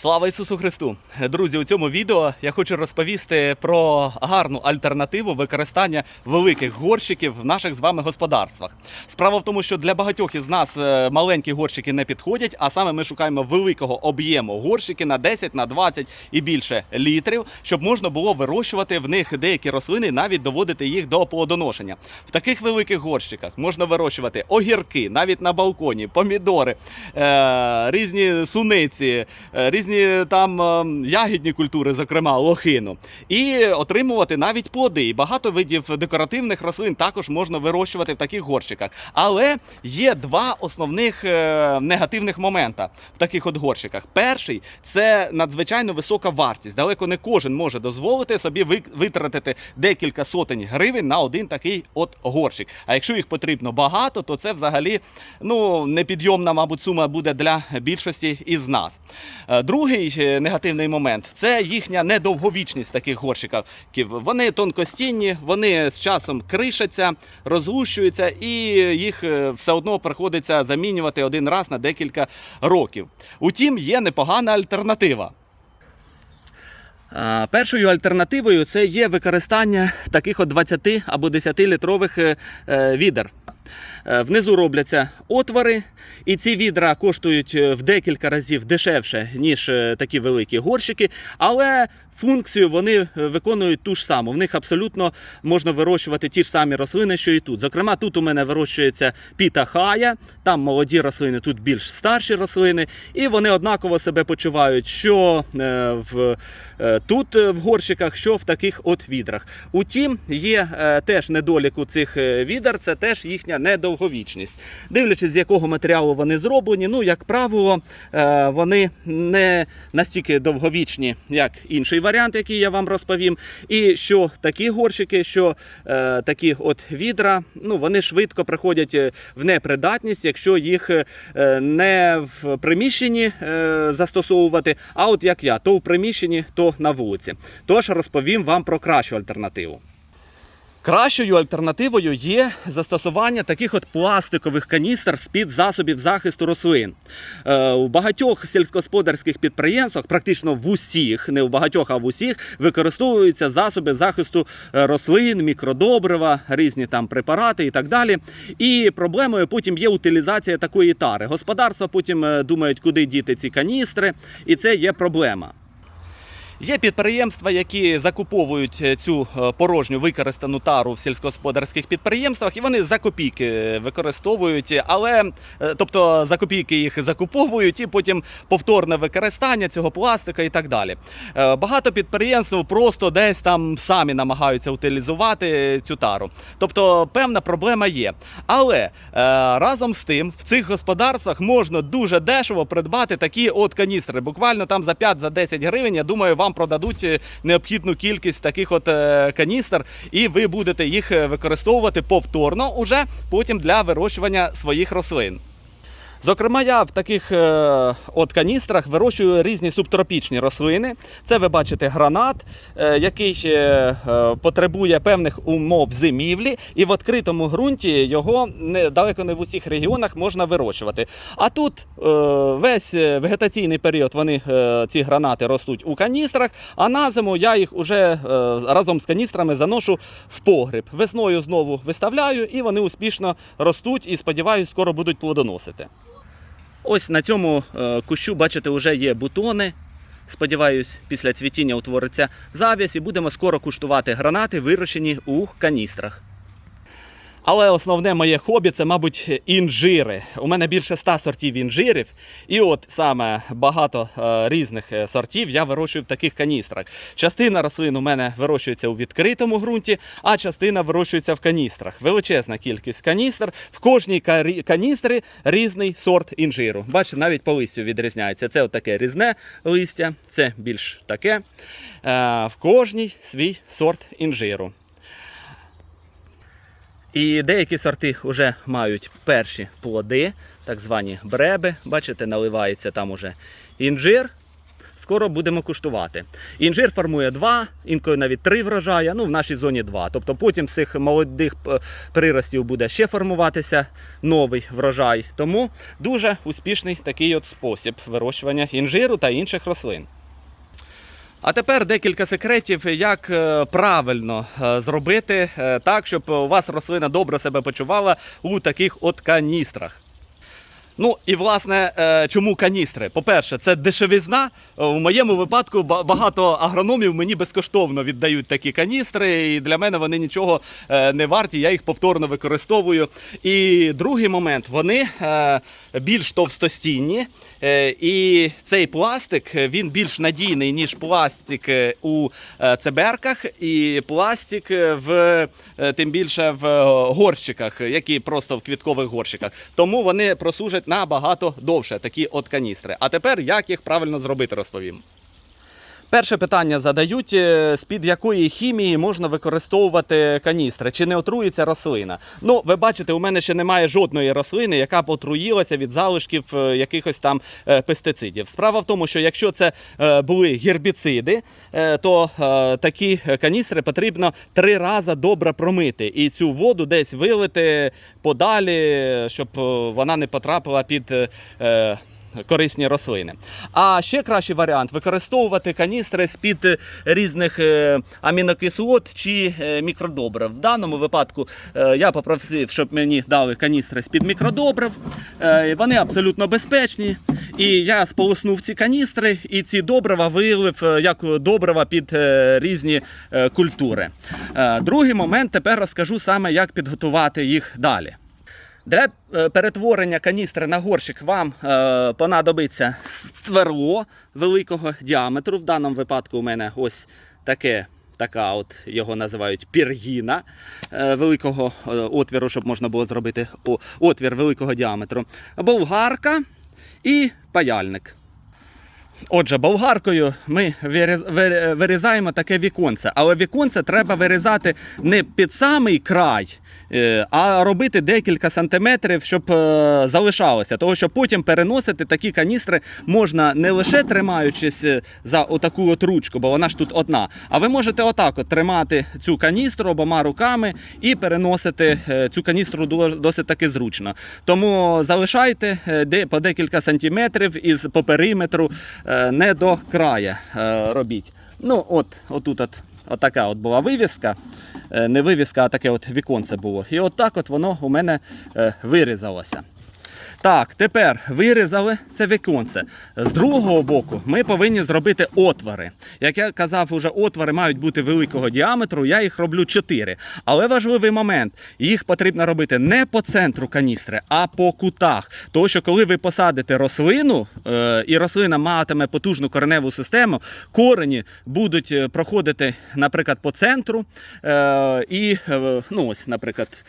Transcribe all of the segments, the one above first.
Слава Ісусу Христу! Друзі, у цьому відео я хочу розповісти про гарну альтернативу використання великих горщиків в наших з вами господарствах. Справа в тому, що для багатьох із нас е, маленькі горщики не підходять, а саме ми шукаємо великого об'єму горщики на 10, на 20 і більше літрів, щоб можна було вирощувати в них деякі рослини, навіть доводити їх до плодоношення. В таких великих горщиках можна вирощувати огірки, навіть на балконі, помідори, е, різні суниці, е, різні там е, ягідні культури, зокрема лохину, і отримувати навіть плоди. І багато видів декоративних рослин також можна вирощувати в таких горщиках. Але є два основних е, негативних момента в таких от горщиках. Перший це надзвичайно висока вартість. Далеко не кожен може дозволити собі витратити декілька сотень гривень на один такий от горщик. А якщо їх потрібно багато, то це взагалі ну непідйомна, мабуть, сума буде для більшості із нас. Е, Другий е, негативний момент це їхня недовговічність таких горщиків. Вони тонкостінні, вони з часом кришаться, розгущуються, і їх е, все одно приходиться замінювати один раз на декілька років. Утім, є непогана альтернатива. Першою альтернативою це є використання таких от 20 або 10-літрових е, е, відер. Е, Внизу робляться отвори, і ці відра коштують е, в декілька разів дешевше, ніж е, такі великі горщики, але функцію вони виконують ту ж саму. В них абсолютно можна вирощувати ті ж самі рослини, що і тут. Зокрема, тут у мене вирощується піта хая, там молоді рослини, тут більш старші рослини, і вони однаково себе почувають, що в, тут в горщиках, що в таких от відрах. Утім, є теж недолік у цих відер, це теж їхня недовговічність. Дивлячись, з якого матеріалу вони зроблені, ну, як правило, е, вони не настільки довговічні, як інший варіант, який я вам розповім. І що такі горщики, що е, такі от відра, ну, вони швидко приходять е, в непридатність, якщо їх не в приміщенні застосовувати, а от як я, то в приміщенні, то на вулиці. Тож розповім вам про кращу альтернативу. Кращою альтернативою є застосування таких от пластикових каністр з-під засобів захисту рослин. Е, у багатьох сільськогосподарських підприємствах, практично в усіх, не у багатьох, а в усіх, використовуються засоби захисту е, рослин, мікродобрива, різні там препарати і так далі. І проблемою потім є утилізація такої тари. Господарства потім е, думають, куди діти ці каністри, і це є проблема. Є підприємства, які закуповують е, цю е, порожню використану тару в сільськогосподарських підприємствах, і вони за копійки використовують, але е, тобто за копійки їх закуповують, і потім повторне використання цього пластика і так далі. Багато підприємств просто десь там самі намагаються утилізувати цю тару. Тобто певна проблема є. Але разом з тим в цих господарствах можна дуже дешево придбати такі от каністри. Буквально там за 5-10 гривень, я думаю, вам продадуть е, необхідну кількість таких от е, каністр, і ви будете їх е, використовувати повторно уже потім для вирощування своїх рослин. Зокрема, я в таких е, от каністрах вирощую різні субтропічні рослини. Це ви бачите гранат, е, який е, е, потребує певних умов зимівлі, і в відкритому ґрунті його не, далеко не в усіх регіонах можна вирощувати. А тут е, весь е, вегетаційний період вони е, ці гранати ростуть у каністрах, а на зиму я їх уже е, разом з каністрами заношу в погріб. Весною знову виставляю, і вони успішно ростуть і сподіваюся, скоро будуть плодоносити. Ось на цьому е, кущу, бачите, вже є бутони. Сподіваюсь, після цвітіння утвориться зав'язь і будемо скоро куштувати гранати, вирощені у каністрах. Але основне моє хобі це, мабуть, інжири. У мене більше ста сортів інжирів, і от саме багато е, різних е, сортів я вирощую в таких каністрах. Частина рослин у мене вирощується у відкритому ґрунті, а частина вирощується в каністрах. Величезна кількість каністр. В кожній каністрі різний сорт інжиру. Бачите, навіть по листю відрізняється. Це таке різне листя, це більш таке. Е, в кожній свій сорт інжиру. І деякі сорти вже мають перші плоди, так звані бреби. Бачите, наливається там уже інжир. Скоро будемо куштувати. Інжир формує два, інколи навіть три врожая. Ну, в нашій зоні два. Тобто потім з цих молодих приростів буде ще формуватися новий врожай. Тому дуже успішний такий от спосіб вирощування інжиру та інших рослин. А тепер декілька секретів, як е, правильно е, зробити е, так, щоб у вас рослина добре себе почувала у таких от каністрах. Ну і власне, е, чому каністри? По-перше, це дешевізна. Е, У моєму випадку багато агрономів мені безкоштовно віддають такі каністри, і для мене вони нічого е, не варті. Я їх повторно використовую. І другий момент, вони е, більш товстостінні, е, і цей пластик е, він більш надійний, ніж пластик е, у е, цеберках, і пластик е, в е, тим більше в е, горщиках, які просто в квіткових горщиках. Тому вони прослужать набагато довше, такі от каністри. А тепер як їх правильно зробити, розповім. Перше питання задають, е, з-під якої хімії можна використовувати каністри, чи не отруїться рослина. Ну, ви бачите, у мене ще немає жодної рослини, яка б отруїлася від залишків е, якихось там е, пестицидів. Справа в тому, що якщо це були гербіциди, то такі каністри потрібно три рази добре промити і цю воду десь вилити подалі, щоб вона не потрапила під. Корисні рослини. А ще кращий варіант використовувати каністри з-під е, різних е, амінокислот чи е, мікродобрив. В даному випадку я попросив, щоб мені дали каністри з-під мікродобрив. Вони абсолютно безпечні. І я сполоснув ці каністри, і ці добрива вилив як добрива під різні культури. Другий момент тепер розкажу саме, як підготувати їх далі. Для е, перетворення каністри на горщик вам е, понадобиться сверло великого діаметру. В даному випадку у мене ось таке. Така от його називають пір'їна е, великого отвіру, щоб можна було зробити отвір великого діаметру. Болгарка і паяльник. Отже, болгаркою ми вирізаємо таке віконце, але віконце треба вирізати не під самий край, а робити декілька сантиметрів, щоб е, залишалося. Тому що потім переносити такі каністри можна не лише тримаючись е, за отаку от ручку, бо вона ж тут одна. А ви можете отак от тримати цю каністру обома руками і переносити е, цю каністру досить таки зручно. Тому залишайте е, по декілька сантиметрів із по периметру, е, не до края е, робіть. Ну, от, отут от, от така от була вивіска. Е, Не вивіска, а таке от віконце було. І отак от воно у мене е, вирізалося. Так, тепер вирізали це віконце. З другого боку ми повинні зробити отвори. Як я казав, уже отвори мають бути великого діаметру, я їх роблю 4. Але важливий момент, їх потрібно робити не по центру каністри, а по кутах. Тому що коли ви посадите рослину, е, і рослина матиме потужну кореневу систему, корені будуть е, проходити, наприклад, по центру. е, І, ну ось, наприклад,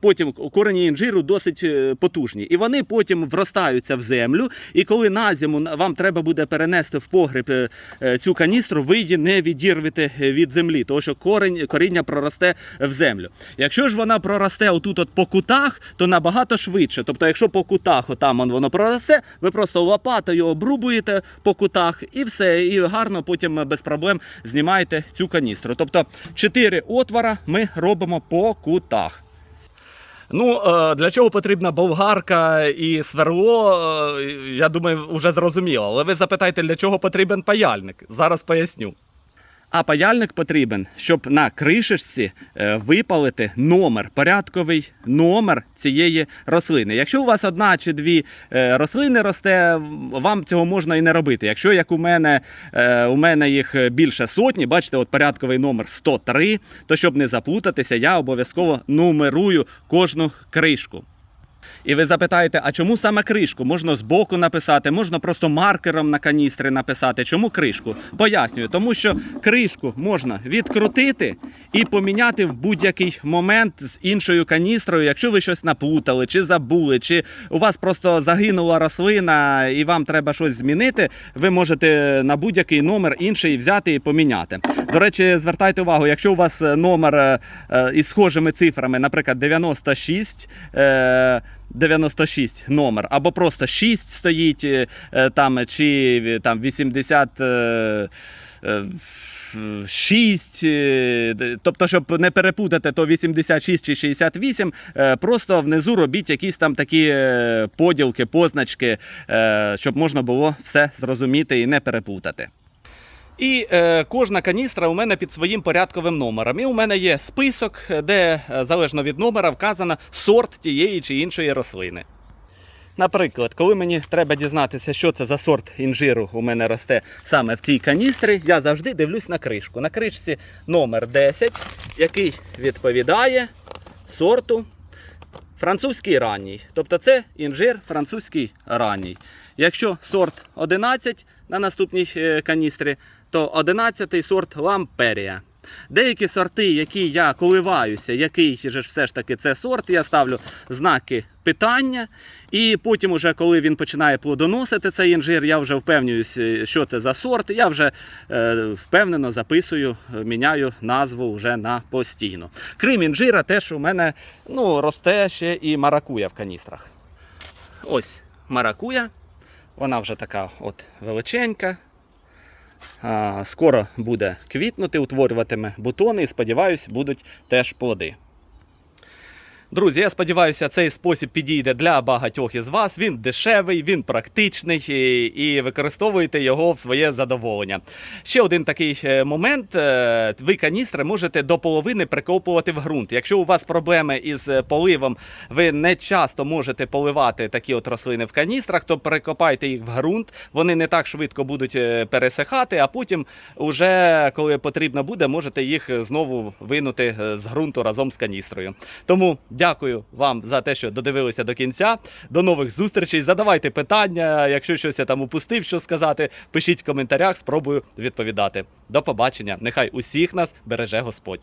потім корені інжиру досить потужні. І вони потім вростаються в землю. І коли на зиму вам треба буде перенести в погріб е, е, цю каністру, ви її не відірвете е, від землі, тому що корень, коріння проросте в землю. Якщо ж вона проросте отут от по кутах, то набагато швидше. Тобто, якщо по кутах отам воно проросте, ви просто лопатою обрубуєте по кутах і все, і гарно потім без проблем знімаєте цю каністру. Тобто, чотири отвора ми робимо по кутах. Ну, е, для чого потрібна болгарка і сверло, е, я думаю, вже зрозуміло. Але ви запитаєте, для чого потрібен паяльник? Зараз поясню. А паяльник потрібен, щоб на кришечці е, випалити номер, порядковий номер цієї рослини. Якщо у вас одна чи дві е, рослини росте, вам цього можна і не робити. Якщо як у мене, е, у мене їх більше сотні, бачите, от порядковий номер 103, то щоб не заплутатися, я обов'язково нумерую кожну кришку. І ви запитаєте, а чому саме кришку? Можна збоку написати, можна просто маркером на каністрі написати. Чому кришку? Пояснюю, тому що кришку можна відкрутити і поміняти в будь-який момент з іншою каністрою, якщо ви щось наплутали, чи забули, чи у вас просто загинула рослина і вам треба щось змінити. Ви можете на будь-який номер інший взяти і поміняти. До речі, звертайте увагу, якщо у вас номер е, е, із схожими цифрами, наприклад, 96. Е, 96 номер, або просто 6 стоїть е, е, там, чи е, там 80. е, е, 6, е, тобто, щоб не перепутати, то 86 чи 68, е, просто внизу робіть якісь там такі поділки, позначки, щоб можна було все зрозуміти і не переплутати. І е, кожна каністра у мене під своїм порядковим номером. І у мене є список, де е, залежно від номера вказано сорт тієї чи іншої рослини. Наприклад, коли мені треба дізнатися, що це за сорт інжиру у мене росте саме в цій каністрі, я завжди дивлюсь на кришку. На кришці номер 10, який відповідає сорту французький ранній. Тобто це інжир французький ранній. Якщо сорт 11 на наступній е, каністрі, то 11 сорт ламперія. Деякі сорти, які я коливаюся, який же все ж таки це сорт, я ставлю знаки питання. І потім, уже, коли він починає плодоносити цей інжир, я вже впевнююся, що це за сорт. Я вже е, впевнено записую, е, міняю назву вже на постійну. Крім інжира, теж у мене ну, росте ще і маракуя в каністрах. Ось маракуя. Вона вже така от величенька. Скоро буде квітнути, утворюватиме бутони і сподіваюсь, будуть теж плоди. Друзі, я сподіваюся, цей спосіб підійде для багатьох із вас. Він дешевий, він практичний і, використовуйте його в своє задоволення. Ще один такий е, момент: е, ви каністри можете до половини прикопувати в ґрунт. Якщо у вас проблеми із е, поливом, ви не часто можете поливати такі от рослини в каністрах, то перекопайте їх в ґрунт. Вони не так швидко будуть пересихати, а потім, уже коли потрібно буде, можете їх знову винути з ґрунту разом з каністрою. Тому дякую вам за те, що додивилися до кінця. До нових зустрічей. Задавайте питання. Якщо щось я там упустив, що сказати, пишіть в коментарях, спробую відповідати. До побачення. Нехай усіх нас береже Господь.